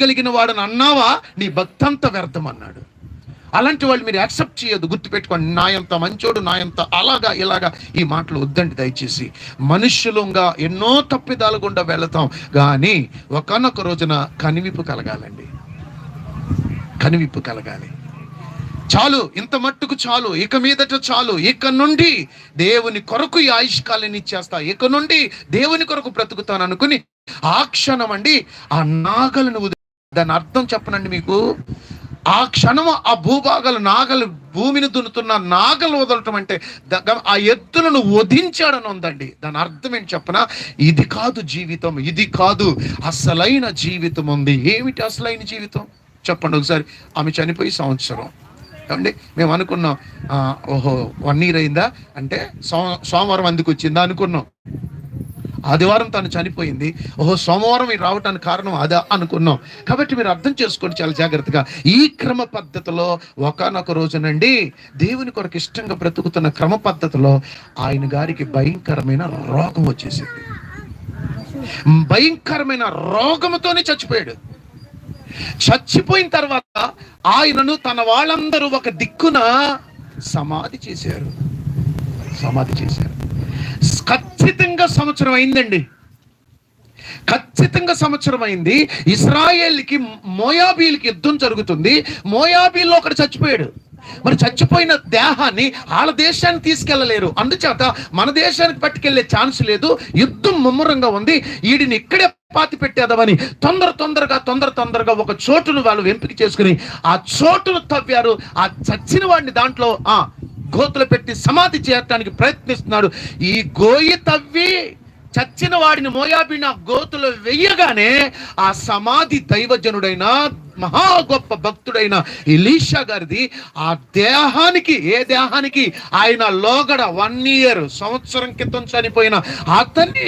కలిగిన వాడని అన్నావా? నీ భక్తంతా వ్యర్థం అన్నాడు. అలాంటి వాళ్ళు మీరు యాక్సెప్ట్ చేయొద్దు గుర్తుపెట్టుకోండి. నాయంత మంచోడు నాయంత అలాగా ఇలాగా. ఈ మాటలు వద్దండి దయచేసి. మనుష్యులంగా ఎన్నో తప్పిదాల గుండా వెళతాం. కానీ ఒకనొక రోజున కనివిప్పు కలగాలండి. కనివిప్పు కలగాలి. చాలు ఇంత మట్టుకు చాలు. ఇక మీదట చాలు. ఇక నుండి దేవుని కొరకు ఈ ఆయుష్కాలని ఇచ్చేస్తా. ఇక నుండి దేవుని కొరకు బ్రతుకుతాను అనుకుని ఆ క్షణం అండి ఆ నాగలను దాని అర్థం చెప్పనండి మీకు. ఆ క్షణం ఆ భూభాగాలు నాగలు భూమిని దున్నుతున్న నాగలు వదలటం అంటే ఆ ఎత్తులను వధించాడని ఉందండి. దాని అర్థం ఏంటి చెప్పనా? ఇది కాదు జీవితం ఇది కాదు అసలైన జీవితం ఉంది. ఏమిటి అసలైన జీవితం? చెప్పండి ఒకసారి. ఆమె చనిపోయి సంవత్సరం. ఏమండి? మేము అనుకున్నాం ఓహో వన్ ఇయర్ అయిందా? అంటే సో- సోమవారం అందుకు వచ్చిందా? అనుకున్నాం. ఆదివారం తను చనిపోయింది. ఓహో సోమవారం మీరు రావటానికి కారణం అదా అనుకున్నాం. కాబట్టి మీరు అర్థం చేసుకోండి చాలా జాగ్రత్తగా. ఈ క్రమ పద్ధతిలో ఒకనొక రోజునండి దేవుని కొరకు ఇష్టంగా బ్రతుకుతున్న క్రమ పద్ధతిలో ఆయన గారికి భయంకరమైన రోగం వచ్చేసింది. భయంకరమైన రోగముతోనే చచ్చిపోయాడు. చచ్చిపోయిన తర్వాత ఆయనను తన వాళ్ళందరూ ఒక దిక్కున సమాధి చేశారు. సమాధి చేశారు. ఖచ్చితంగా సంవత్సరం అయిందండి. ఖచ్చితంగా సంవత్సరం అయింది. ఇస్రాయేల్కి మోయాబీలకి యుద్ధం జరుగుతుంది. మోయాబీల్లో ఒకడు చచ్చిపోయాడు. మరి చచ్చిపోయిన దేహాన్ని వాళ్ళ దేశానికి తీసుకెళ్ళలేరు. అందుచేత మన దేశానికి పట్టుకెళ్ళే ఛాన్స్ లేదు. యుద్ధం ముమ్మరంగా ఉంది. వీడిని ఇక్కడే పాతి పెట్టేదామని తొందర తొందరగా తొందర తొందరగా ఒక చోటును వాళ్ళు ఎంపిక చేసుకుని ఆ చోటును తవ్వారు. ఆ చచ్చిన వాడిని దాంట్లో ఆ గోతులు పెట్టి సమాధి చేయటానికి ప్రయత్నిస్తున్నాడు. ఈ గోయి తవ్వి చచ్చిన వాడిని మోయాబిన గోతులు వెయ్యగానే ఆ సమాధి దైవజనుడైన మహా గొప్ప భక్తుడైన ఇలీషా గారిది ఆ దేహానికి ఏ దేహానికి ఆయన లోగడ వన్ ఇయర్ సంవత్సరం క్రితం చనిపోయిన అతన్ని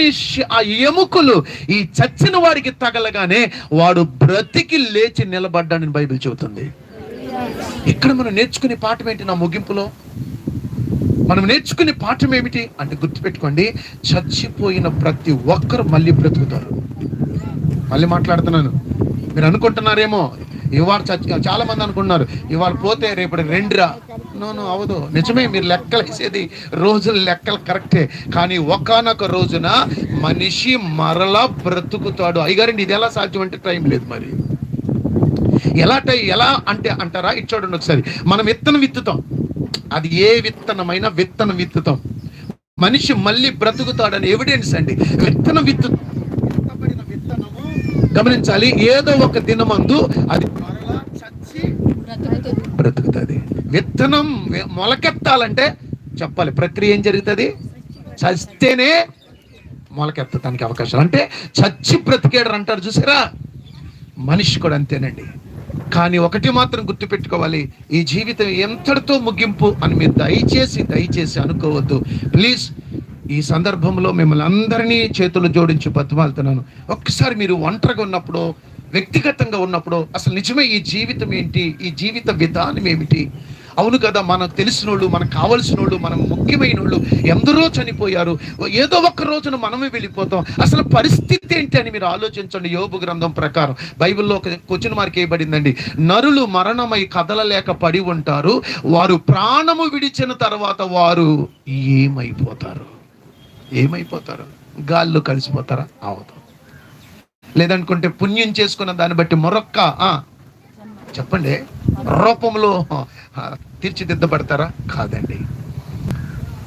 ఆ ఎముకలు ఈ చచ్చిన వాడికి తగలగానే వాడు బ్రతికి లేచి నిలబడ్డాడని బైబిల్ చెబుతుంది. ఇక్కడ మనం నేర్చుకునే పాఠం ఏంటి నా ముగింపులో? మనం నేర్చుకునే పాఠం ఏమిటి అంటే గుర్తుపెట్టుకోండి. చచ్చిపోయిన ప్రతి ఒక్కరు మళ్ళీ బ్రతుకుతారు. మళ్ళీ మాట్లాడుతున్నాను. మీరు అనుకుంటున్నారేమో ఇవాళ చచ్చి చాలా మంది అనుకుంటున్నారు ఇవాళ పోతే రేపటి రెండురా. నోను అవదు నిజమే మీరు లెక్కలు వేసేది రోజుల లెక్కలు కరెక్టే. కానీ ఒకానొక రోజున మనిషి మరలా బ్రతుకుతాడు. అయ్యగారండి ఇది ఎలా సాధ్యం అంటే టైం లేదు మరి. ఎలా ఎలా అంటే అంటారా? ఇటు చూడండి ఒకసారి. మనం విత్తనం విత్తుతాం. అది ఏ విత్తనమైనా విత్తనం విత్తుతాం. మనిషి మళ్ళీ బ్రతుకుతాడని ఎవిడెన్స్ అండి. విత్తనం విత్తు విత్తనము గమనించాలి. ఏదో ఒక దినమందు అది చచ్చి బ్రతుకుతుంది. విత్తనం మొలకెత్తాలంటే చెప్పాలి. ప్రక్రియ ఏం జరుగుతుంది? చస్తేనే మొలకెత్తడానికి అవకాశాలు. అంటే చచ్చి బ్రతికేడరు అంటారు చూసారా? మనిషి కూడా అంతేనండి. కానీ ఒకటి మాత్రం గుర్తుపెట్టుకోవాలి. ఈ జీవితం ఎంతటితో ముగింపు అని మీరు దయచేసి దయచేసి అనుకోవద్దు. ప్లీజ్ ఈ సందర్భంలో మిమ్మల్ని అందరినీ చేతులు జోడించి బతిమాలుతున్నాను. ఒక్కసారి మీరు ఒంటరిగా ఉన్నప్పుడు వ్యక్తిగతంగా ఉన్నప్పుడు అసలు నిజమే ఈ జీవితం ఏంటి? ఈ జీవిత విధానం ఏమిటి? అవును కదా మనకు తెలిసిన వాళ్ళు మనకు కావలసిన వాళ్ళు మనం ముఖ్యమైన వాళ్ళు ఎందరో చనిపోయారు. ఏదో ఒక రోజున మనమే వెళ్ళిపోతాం. అసలు పరిస్థితి ఏంటి అని మీరు ఆలోచించండి యోగు గ్రంథం ప్రకారం. బైబిల్లో ఒక క్వశ్చన్ మార్క్ వేయబడిందండి. నరులు మరణమై కదలలేక పడి ఉంటారు. వారు ప్రాణము విడిచిన తర్వాత వారు ఏమైపోతారు? ఏమైపోతారు? గాల్లో కలిసిపోతారా? అవదు. లేదనుకుంటే పుణ్యం చేసుకున్న దాన్ని బట్టి మరొక్క చెప్పండి. రూపంలో తీర్చిదిద్దబడతారా? కాదండి.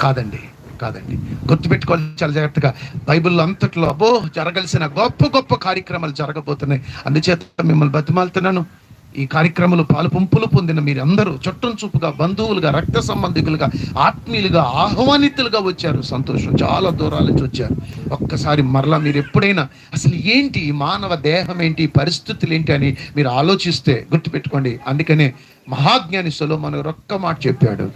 కాదండి కాదండి. గుర్తుపెట్టుకోవాలి చాలా జాగ్రత్తగా. బైబిల్లో అంతట్లో అబ్బో జరగాల్సిన గొప్ప గొప్ప కార్యక్రమాలు జరగబోతున్నాయి. అందుచేత మిమ్మల్ని బతిమాలుతున్నాను. ఈ కార్యక్రమంలో పాలుపంపులు పొందిన మీరందరూ చుట్టం చూపుగా బంధువులుగా రక్త సంబంధికులుగా ఆత్మీయులుగా ఆహ్వానితులుగా వచ్చారు. సంతోషం చాలా దూరాల నుంచి వచ్చారు. ఒక్కసారి మరలా మీరు ఎప్పుడైనా అసలు ఏంటి మానవ దేహం ఏంటి పరిస్థితులు ఏంటి అని మీరు ఆలోచిస్తే గుర్తుపెట్టుకోండి. అందుకనే మహాజ్ఞాని మన రొక్క మాట చెప్పాడు.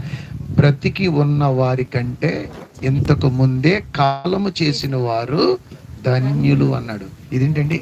బ్రతికి ఉన్న వారి కంటే ఇంతకు ముందే కాలము చేసిన వారు ధన్యులు అన్నాడు. ఇదేంటండి?